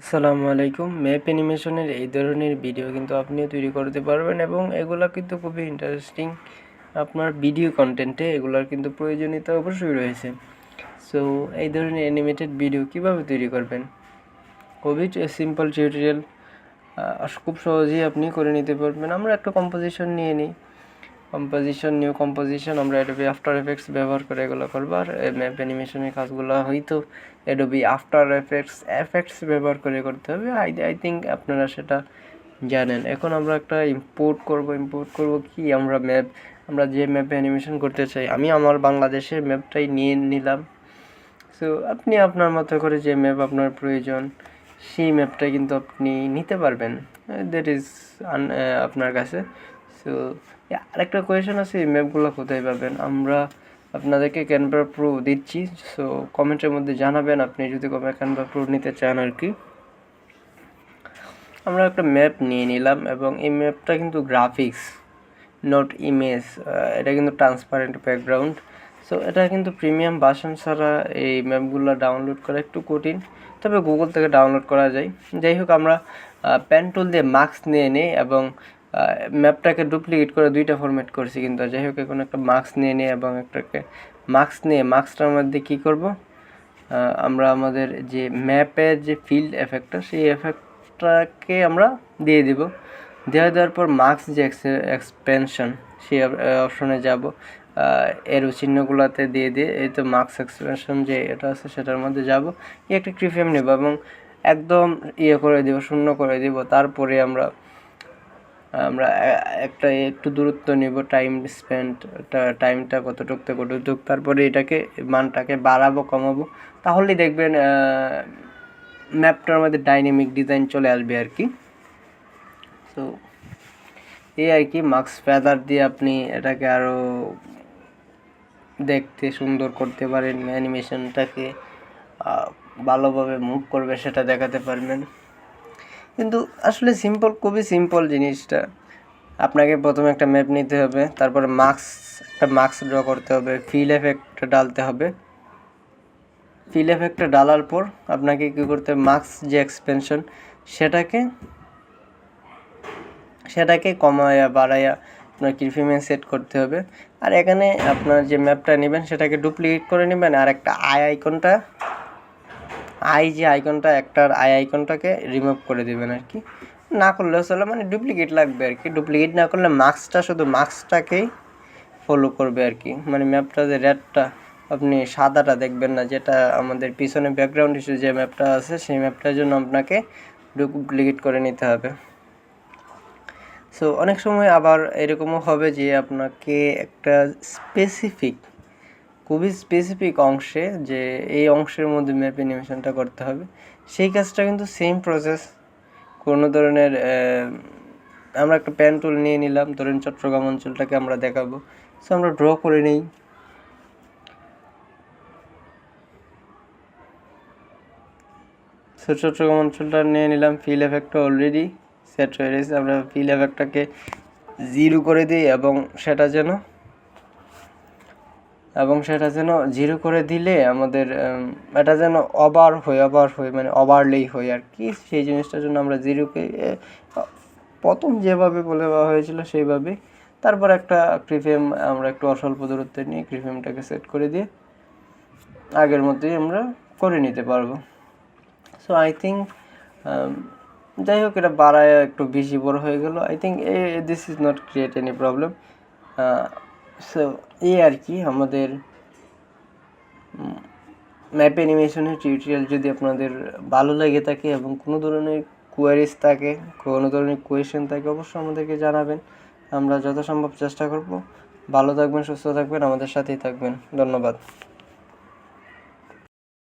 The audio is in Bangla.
আসসালামু আলাইকুম। ম্যাপ অ্যানিমেশনের এই ধরনের ভিডিও কিন্তু আপনিও তৈরি করতে পারবেন এবং এগুলো কিন্তু খুবই ইন্টারেস্টিং আপনার ভিডিও কন্টেন্টে এগুলোর কিন্তু প্রয়োজনীয়তা অবশ্যই রয়েছে। সো এই ধরনের অ্যানিমেটেড ভিডিও কীভাবে তৈরি করবেন? খুবই সিম্পল টিউটোরিয়াল খুব সহজেই আপনি করে নিতে পারবেন। আমরা একটা কম্পোজিশন নিয়ে নিই। কম্পোজিশন নিউ কম্পোজিশন আমরা এডোবি আফটার এফেক্টস ব্যবহার করে এগুলো করব। আর ম্যাপ অ্যানিমেশনের কাজগুলো হয়তো এডোবি আফটার এফেক্টস এফেক্টস ব্যবহার করে করতে হবে। আই আই থিঙ্ক আপনারা সেটা জানেন। এখন আমরা একটা ইম্পোর্ট করব। ইম্পোর্ট করব কি? আমরা ম্যাপ আমরা যে ম্যাপে অ্যানিমেশন করতে চাই, আমি আমার বাংলাদেশের ম্যাপটাই নিয়ে নিলাম। সো আপনি আপনার মতো করে যে ম্যাপ আপনার প্রয়োজন, সেই ম্যাপটা কিন্তু আপনি নিতে পারবেন। দ্যাট ইজ আপনার কাছে। সো আরেকটা কোয়েশন আছে, এই ম্যাপগুলো কোথায় পাবেন? আমরা আপনাদেরকে ক্যানভা প্রো দিচ্ছি সো কমেন্টের মধ্যে জানাবেন, আপনি যদি ক্যানভা প্রো নিতে চান আর কি আমরা একটা ম্যাপ নিয়ে নিলাম, এবং এই ম্যাপটা কিন্তু গ্রাফিক্স নট ইমেজ এটা কিন্তু ট্রান্সপারেন্ট ব্যাকগ্রাউন্ড সো এটা কিন্তু প্রিমিয়াম বাসন ছাড়া এই ম্যাপগুলো ডাউনলোড করা একটু কঠিন, তবে গুগল থেকে ডাউনলোড করা যায়। যাই হোক, আমরা পেন টুল দিয়ে মাস্ক নিয়ে নিই, এবং ম্যাপটাকে ডুপ্লিকেট করে দুইটা ফরম্যাট করছি কিন্তু যাই হোক, এখন একটা মাস্ক নিয়ে নিই এবং একটাকে মাস্ক নিয়ে মাস্কটার মধ্যে কী করব? আমরা আমাদের যে ম্যাপের যে ফিল্ড এফেক্টটা সেই এফেক্টটাকে আমরা দিয়ে দিব। দেওয়া দেওয়ার পর মার্কস যে এক্সপেনশন সেই অপশনে যাব। এর চিহ্নগুলোতে দিয়ে দিয়ে এই তো মার্কস এক্সপেনশন যে এটা আছে, সেটার মধ্যে যাব। এই একটা ক্রিফেম নেব এবং একদম ইয়ে করে দিব, শূন্য করে দিব। তারপরে আমরা আমরা একটা একটু দূরত্ব নিব টাইম স্পেন্ড টাইমটা কতটুক থেকে কতটুক, তারপরে এটাকে, মানটাকে বাড়াবো, কমাবো। তাহলেই দেখবেন ম্যাপটার মধ্যে ডাইনামিক ডিজাইন চলে আসবে আর কি। তো এই আর কি মাস্ক ফেদার দিয়ে আপনি এটাকে আরও দেখতে সুন্দর করতে পারেন অ্যানিমেশনটাকে ভালোভাবে মুভ করবে, সেটা দেখাতে পারবেন। কিন্তু আসলে সিম্পল খুবই সিম্পল জিনিসটা। আপনাকে প্রথমে একটা ম্যাপ নিতে হবে, তারপরে মাস্ক একটা মাস্ক ড্র করতে হবে ফিল এফেক্টটা ডালতে হবে। ফিল এফেক্টটা ডালার পর আপনাকে কী করতে হবে মাস্ক যে এক্সপেনশন সেটাকে সেটাকে কমায়া বাড়াইয়া আপনার কিরফিমেন্ট সেট করতে হবে। আর এখানে আপনার যে ম্যাপটা নেবেন, সেটাকে ডুপ্লিকেট করে নেবেন, আর একটা আই আইকনটা আই যে আইকনটা, একটার আই আইকনটাকে রিমুভ করে দেবেন আর কি। না করলেও চলে মানে ডুপ্লিকেট লাগবে আর কি। ডুপ্লিকেট না করলে মাস্কটা শুধু মাস্কটাকেই ফলো করবে আর কি। মানে ম্যাপটা যে রেডটা আপনি সাদাটা দেখবেন না, যেটা আমাদের পিছনে ব্যাকগ্রাউন্ড ইস্যু যে ম্যাপটা আছে, সেই ম্যাপটার জন্য আপনাকে ডুপ্লিকেট করে নিতে হবে। সো অনেক সময় আবার এরকমও হবে যে আপনাকে একটা স্পেসিফিক খুবই স্পেসিফিক অংশে যে এই অংশের মধ্যে ম্যাপ অ্যানিমেশনটা করতে হবে। সেই কাজটা কিন্তু সেম প্রসেস কোনো ধরনের আমরা একটা প্যান টুল নিয়ে নিলাম, ধরেন চট্টগ্রাম অঞ্চলটাকে আমরা দেখাবো। সো আমরা ড্র করে নিই। সো চট্টগ্রাম অঞ্চলটা নিয়ে নিলাম ফিল এফেক্টটা অলরেডি সেট হয়ে গেছে। আমরা ফিল এফেক্টটাকে জিরো করে দিই এবং সেটা যেন এবং সেটা যেন জিরো করে দিলে আমাদের এটা যেন অবার হয়ে অবার হয়ে মানে ওভারলেই হয় আর কি। সেই জিনিসটার জন্য আমরা জিরোকে প্রথম যেভাবে বলে দেওয়া হয়েছিল সেইভাবে তারপর একটা ক্রিফেম আমরা একটু অস্বল্প দূরত্বে নিয়ে ক্রিফেমটাকে সেট করে দিয়ে আগের মতোই আমরা করে নিতে পারব। সো আই থিঙ্ক যাই হোক, এটা বাড়ায় একটু বেশি বড় হয়ে গেল। I think a this is not create any problem so এই আর কি, আমাদের ম্যাপ অ্যানিমেশনের টিউটোরিয়াল যদি আপনাদের ভালো লাগে থাকে এবং কোনো ধরনের কোয়ারিজ থাকে, কোনো ধরনের কোয়েশ্চেন থাকে, অবশ্যই আমাদেরকে জানাবেন। আমরা যথাসম্ভব চেষ্টা করব। ভালো থাকবেন, সুস্থ থাকবেন, আমাদের সাথেই থাকবেন। ধন্যবাদ।